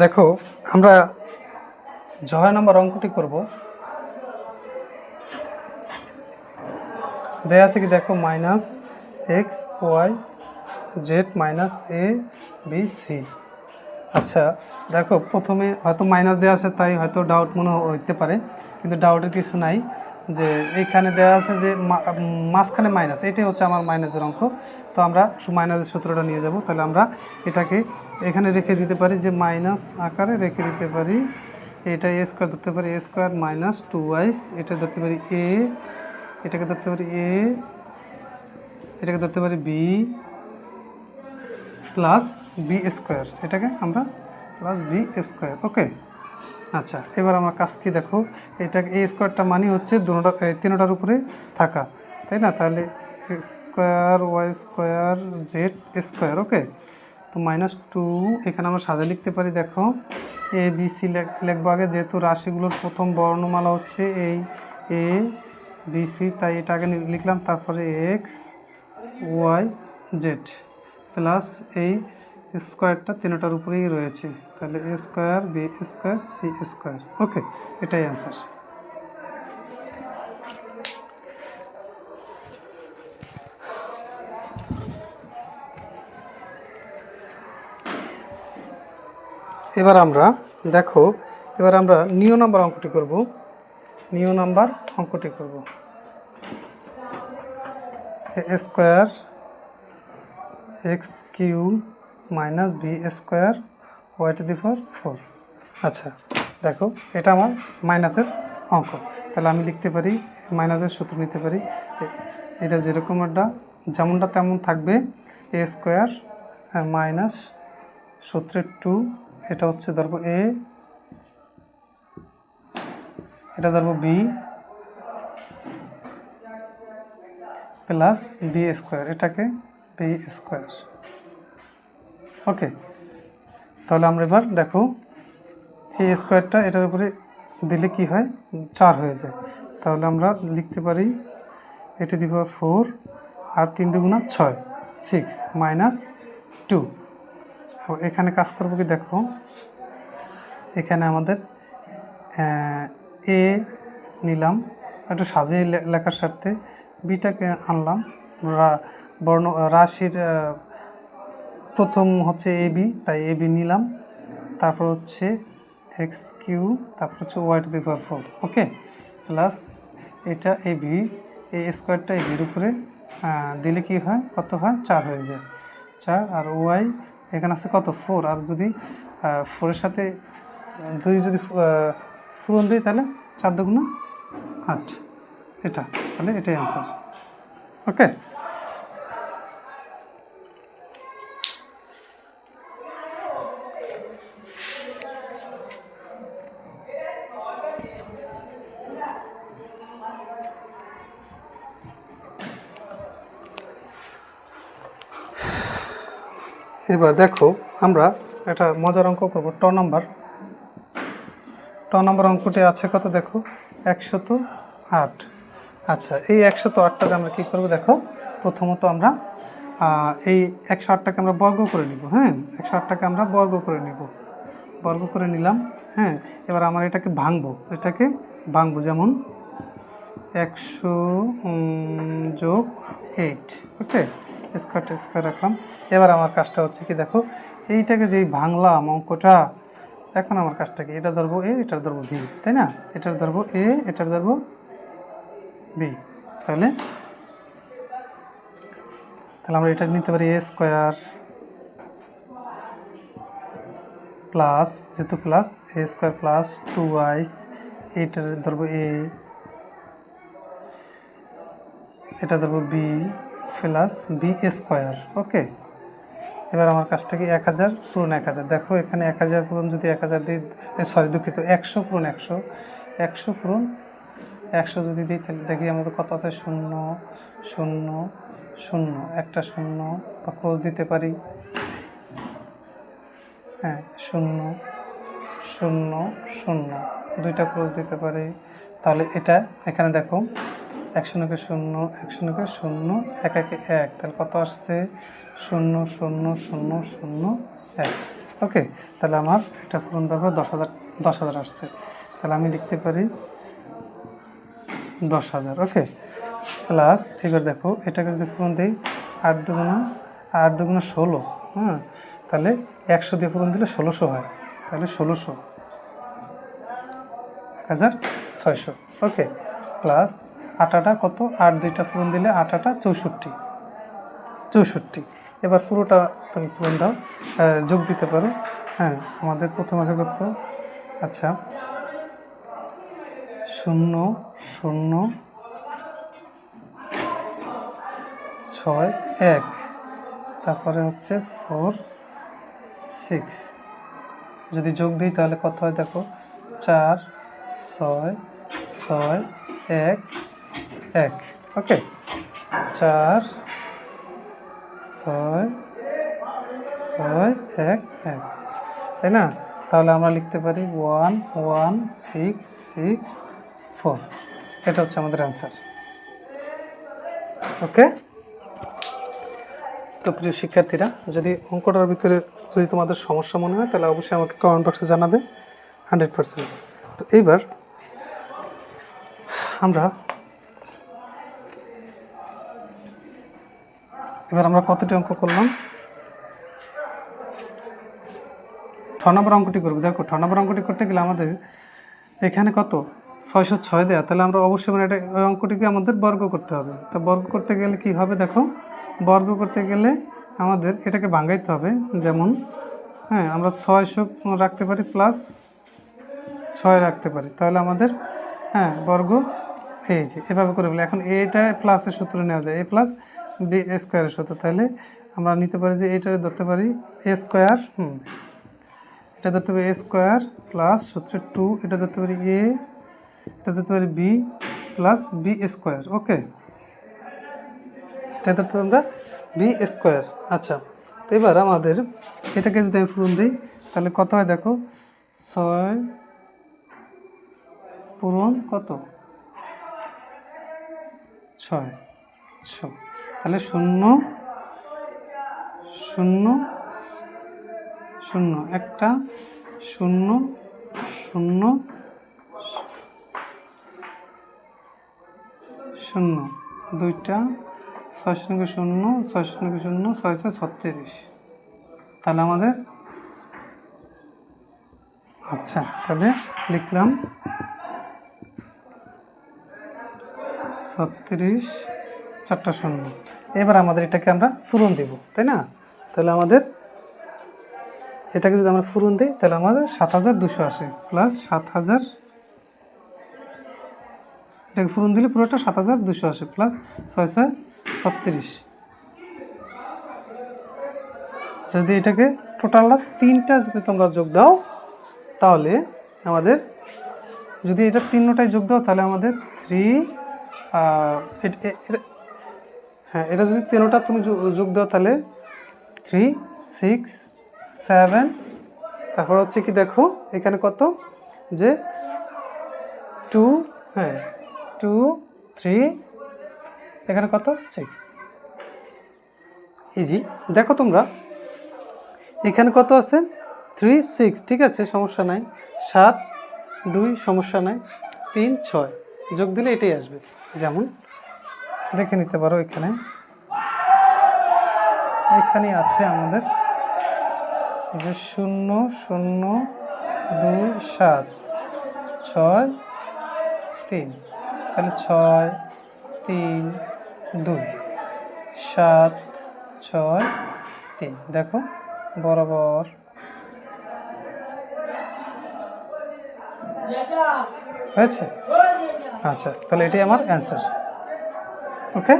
দেখো, আমরা জয় নাম্বার অঙ্কটি করব। দেয়া আছে কি, দেখো minus X Y Z minus A B C আচ্ছা দেখো, প্রথমে হয়তো মাইনাস দেওয়া আছে, তাই হয়তো ডাউট মনে হইতে পারে, কিন্তু ডাউটের কিছু নাই। যে এইখানে দেওয়া আছে যে মাঝখানে মাইনাস এটাই হচ্ছে আমার মাইনাসের অঙ্ক তো আমরা মাইনাসের সূত্রটা নিয়ে যাব। তাহলে আমরা এটাকে এখানে রেখে দিতে পারি যে মাইনাস আকারে রেখে দিতে পারি এটা এ স্কোয়ার ধরতে পারি a square minus two y's এটা ধরতে পারি এ এটাকে ধরতে পারি এ এটাকে ধরতে পারি বি প্লাস বি স্কোয়ার এটাকে আমরা প্লাস বি স্কোয়ার ওকে আচ্ছা এবার আমার কাজ কি দেখো? এটা এ স্কোয়ারটা মানে হচ্ছে দুটা তিনোটার উপরে থাকা, তাই না? তাহলে square Y square Z square okay তো মাইনাস টু এখানে আমরা সাজা লিখতে পারি, দেখো এ বি সি লিখব আগে, যেহেতু রাশিগুলোর প্রথম বর্ণমালা হচ্ছে এই এ বি সি তাই এটা আগে লিখলাম, তারপরে এক্স ওয়াই জেড প্লাস এই স্কোয়ারটা তিনটার উপরেই রয়েছে। তাহলে A square, B square, C square. Okay, এটাই অ্যান্সার এবার আমরা, দেখো, এবার আমরা নিও নাম্বার অঙ্কটি করব। নিও নাম্বার অঙ্কটি করব। Square, X Q minus B square Y to the four four আচ্ছা দেখো, এটা আমার মাইনাসের অঙ্ক। তাহলে আমি লিখতে পারি মাইনাসের সূত্র নিতে পারি। এটা যেরকম একটা, যেমনটা তেমন থাকবে এ স্কোয়ার মাইনাস সূত্রের টু এটা হচ্ছে ধরবো এ এটা ধরবো বি প্লাস বি স্কোয়ার এটাকে বি স্কোয়ার ওকে তাহলে আমরা এবার দেখো, এই স্কোয়ারটা এটার উপরে দিলে কি হয়? চার হয়ে যায়। তাহলে আমরা লিখতে পারি, এটি দিব ফোর আর তিন দুগুণা ছয় সিক্স মাইনাস টু এখানে কাজ করব কি দেখো, এখানে আমাদের এ নিলাম, একটু সাজিয়ে লেখার স্বার্থে বিটাকে আনলাম বর্ণ, রাশির প্রথম হচ্ছে এ বি, তাই এ বি নিলাম। তারপর হচ্ছে এক্স কিউ, তারপর হচ্ছে Y to the power four, okay? Plus এটা এ বি এই স্কোয়ারটা এ বির উপরে দিলে কি হয়? কত হয়? চার হয়ে যায়। চার আর ওয়াই, এখানে আছে কত? ফোর। আর যদি ফোরের সাথে দুই যদি ফুরন দিই তাহলে চার দুগুণ আট। এটা, তাহলে এটাই অ্যান্সার ওকে? এবার দেখো আমরা একটা মজার অঙ্ক করব। ট নাম্বার। ট নাম্বার অঙ্কটি আছে কত দেখো? একশত আট। আচ্ছা এই একশত আটটাকে আমরা কী করব দেখো? প্রথমত আমরা এই একশো আটটাকে আমরা বর্গ করে নিব হ্যাঁ? একশো আটটাকে আমরা বর্গ করে নিব। বর্গ করে নিলাম হ্যাঁ? এবার আমরা এটাকে ভাঙবো এটাকে ভাঙবো যেমন একশো যোগ এইট ওকে স্কোয়ার স্কোয়ার রাখলাম। এবার আমার কাজটা হচ্ছে কি দেখো, এইটাকে যেই ভাঙলাম অঙ্কটা, এখন আমার কাজটা কি? এটা ধরবো এ এটার ধরবো বি তাই না? এটার ধরবো এ এটার ধরবো বি তাহলে তাহলে আমরা এটা নিতে পারি এ স্কোয়ার প্লাস যেহেতু plus A square plus two Y's এইটার ধরবো এ এটা ধরবো B plus B square okay এবার আমার কাজটা কি এক হাজার পূরণ এক হাজার। দেখো এখানে এক হাজার পূরণ যদি এক হাজার দিই সরি দুঃখিত, একশো পূরণ একশো। একশো পূরণ, একশো যদি দিই, তাহলে দেখি আমাদের কত আছে? শূন্য শূন্য শূন্য। একটা শূন্য বা ক্রোজ দিতে পারি। হ্যাঁ শূন্য শূন্য শূন্য। দুইটা ক্রোজ দিতে পারি। তাহলে এটা এখানে দেখো এক শূন্যকে শূন্য এক শূন্যকে শূন্য, এক একে এক। তাহলে কত আসছে? শূন্য শূন্য শূন্য শূন্য, এক। ওকে, তাহলে আমার একটা দেওয়ার পর দশ হাজার দশ হাজার আসছে। তাহলে আমি লিখতে পারি দশ হাজার, ওকে। প্লাস, এবার দেখো, এটাকে যদি পূরণ দিই, আট দুগুণা আট দুগুণা ষোলো হ্যাঁ? তাহলে একশো দিয়ে পূরণ দিলে ষোলোশো হয়। তাহলে ষোলোশো, এক হাজার ছয়শো, ওকে। প্লাস আটাটা কত? আট, দুইটা পূরণ দিলে আটাটা চৌষট্টি। চৌষট্টি। এবার পুরোটা তুমি পূরণ দাও। যোগ দিতে পারো। হ্যাঁ আমাদের প্রথম আছে কত? আচ্ছা। শূন্য শূন্য, ছয়, এক। তারপরে হচ্ছে ফোর, সিক্স। যদি যোগ দিই তাহলে কত হয় দেখো? চার, ছয় ছয়, এক এক। ওকে চার, ছয় ছয়, এক এক। তাই না? তাহলে আমরা লিখতে পারি one one six six four এটা হচ্ছে আমাদের অ্যান্সার ওকে তো প্রিয় শিক্ষার্থীরা, যদি অঙ্কটার ভিতরে যদি তোমাদের সমস্যা মনে হয়, তাহলে অবশ্যই আমাকে কমেন্ট বক্সে জানাবে। হান্ড্রেড পার্সেন্ট তো এইবার আমরা এবার আমরা কতটি অঙ্ক করলাম? ছ নম্বর অঙ্কটি করব। দেখো, ছ নম্বর অঙ্কটি করতে গেলে আমাদের এখানে কত? ছয়শো ছয় দেওয়া তাহলে আমরা অবশ্যই মানে এটা, ওই অঙ্কটিকে আমাদের বর্গ করতে হবে। তো বর্গ করতে গেলে কি হবে দেখো? বর্গ করতে গেলে আমাদের এটাকে ভাঙাইতে হবে। যেমন হ্যাঁ আমরা ছয়শো রাখতে পারি প্লাস ছয় রাখতে পারি। তাহলে আমাদের হ্যাঁ বর্গ এই যে, এভাবে করে বলি। এখন এটা প্লাসের সূত্র নেওয়া যায়। এ প্লাস বি স্কোয়ারের সূত্র তাহলে আমরা নিতে পারি যে এইটারে ধরতে পারি এ স্কোয়ার হুম, এটা ধরতে পারি এ স্কোয়ার প্লাস সূত্রে টু এটা ধরতে পারি এ এটা ধরতে পারি B plus B square okay এটা ধরতে পারি আমরা বি স্কোয়ার আচ্ছা তো এবার আমাদের এটাকে যদি আমি পূরণ দিই, তাহলে কত হয় দেখো? ছয় পূরণ কত? ছয় ছ তাহলে শূন্য শূন্য শূন্য, একটা, শূন্য শূন্য শূন্য, দুইটা, ছয় শূন্য শূন্য, ছয় শূন্য শূন্য, ছয় ছয় ছত্রিশ। তাহলে আমাদের আচ্ছা তাহলে লিখলাম ছত্রিশ চারটা শূন্য এবার আমাদের এটাকে আমরা ফুরন দেব, তাই না? তাহলে আমাদের এটাকে যদি আমরা ফুরন দিই, তাহলে আমাদের সাত হাজার দুশো আসে প্লাস সাত হাজার এটাকে ফুরন দিলে পুরোটা সাত হাজার দুশো আসে প্লাস ছয় ছয় ছত্রিশ। যদি এটাকে টোটালটা তিনটা যদি তোমরা যোগ দাও, তাহলে আমাদের যদি এটা তিনটায় যোগ দাও, তাহলে আমাদের থ্রি হ্যাঁ এটা যদি তেরোটা তুমি যোগ দাও তাহলে থ্রি সিক্স সেভেন তারপর হচ্ছে কি দেখো, এখানে কত? যে টু হ্যাঁ টু থ্রি এখানে কত? সিক্স ইজি দেখো তোমরা, এখানে কত আছে? থ্রি সিক্স ঠিক আছে, সমস্যা নাই। সাত, দুই, সমস্যা নাই। তিন, ছয়। যোগ দিলে এটাই আসবে। যেমন দেখে নিতে পারো এখানে। এখানে আছে আমাদের যে শূন্য শূন্য, দুই, সাত, ছয়, তিন। তাহলে ছয়, তিন, দুই, সাত, ছয়, তিন। দেখো, বরাবর। হয়েছে? আচ্ছা তাহলে এটাই আমার অ্যান্সার ওকে